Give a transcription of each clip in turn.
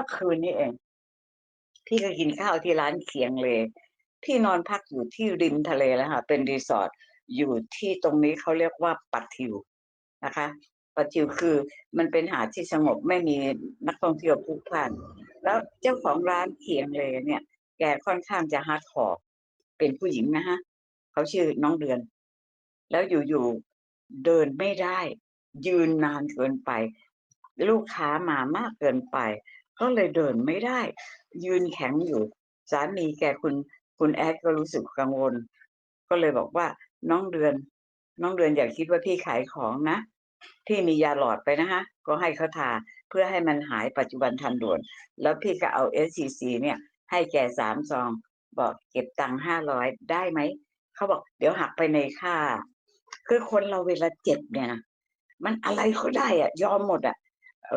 มื่อคืนนี้เอง พี่ก็กินข้าวที่ร้านเคียงเลย พี่นอนพักอยู่ที่ริมทะเลแล้วค่ะ เป็นรีสอร์ทอยู่ที่ตรงนี้เขาเรียกว่าปัดทิวนะคะปัดทิวคือมันเป็นหาดที่สงบไม่มีนักท่องเที่ยวพลุกพล่าน แล้วเจ้าของร้านเคียงเลยเนี่ย แกค่อนข้างจะฮาร์ดคอร์เป็นผู้หญิงนะฮะเขาชื่อน้องเดือน แล้วอยู่ๆเดินไม่ได้ ยืนนานเกินไป ลูกค้ามามากเกินไป ก็เลยเดินไม่ได้ ยืนแข็งอยู่สามีแกคุณคุณแอดก็รู้สึกกังวล ก็เลยบอกว่าน้องเดือน น้องเดือนอย่าคิดว่าพี่ขายของนะพี่มียาหลอดไปนะฮะก็ให้เขาทาเพื่อให้มันหายปัจจุบันทันด่วน แล้วพี่ก็เอา SCC เนี่ย ให้แกสามซอง บอกเก็บตังค์ห้าร้อยได้ไหมเขาบอกเดี๋ยวหักไปในค่า คือคนเราเวลาเจ็บเนี่ยนะมันอะไรเขาได้อะยอมหมดอะ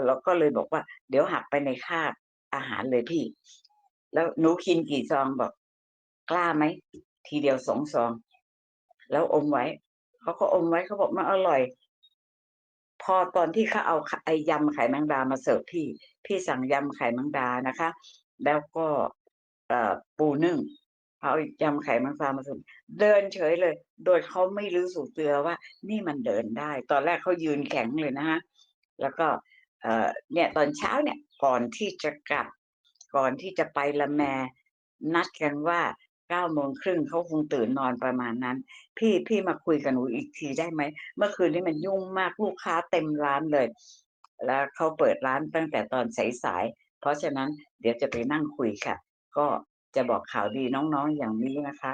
เราก็เลยบอกว่า เดี๋ยวหักไปในค่าอาหารเลยพี่ แล้วหนูกินกี่ซองบอกกล้าไหมทีเดียวสองซอง แล้วอมไว้เขาก็อมไว้เขาบอกมันอร่อย พอตอนที่เขาเอาไอ้ยำไข่แมงดามาเสิร์ฟพี่ พี่สั่งยำไข่แมงดานะคะ แล้วก็เอ่อปูนึ่งเอายำไข่แมงดามาเสิร์ฟเดินเฉยเลย โดยเขาไม่รู้สึกตัวว่า นี่มันเดินได้ ตอนแรกเขายืนแข็งเลยนะฮะแล้วก็ เนี่ยตอนเช้าเนี่ยก่อนที่จะกลับ ก่อนที่จะไปละแมนัดกันว่าเก้าโมงครึ่งเขาคงตื่นนอนประมาณนั้น พี่พี่มาคุยกับหนูอีกทีได้ไหมเมื่อคืนนี้มันยุ่งมากลูกค้าเต็มร้านเลย แล้วเขาเปิดร้านตั้งแต่ตอนสายๆเพราะฉะนั้นเดี๋ยวจะไปนั่งคุยค่ะ ก็จะบอกข่าวดีน้องๆอย่างนี้นะคะ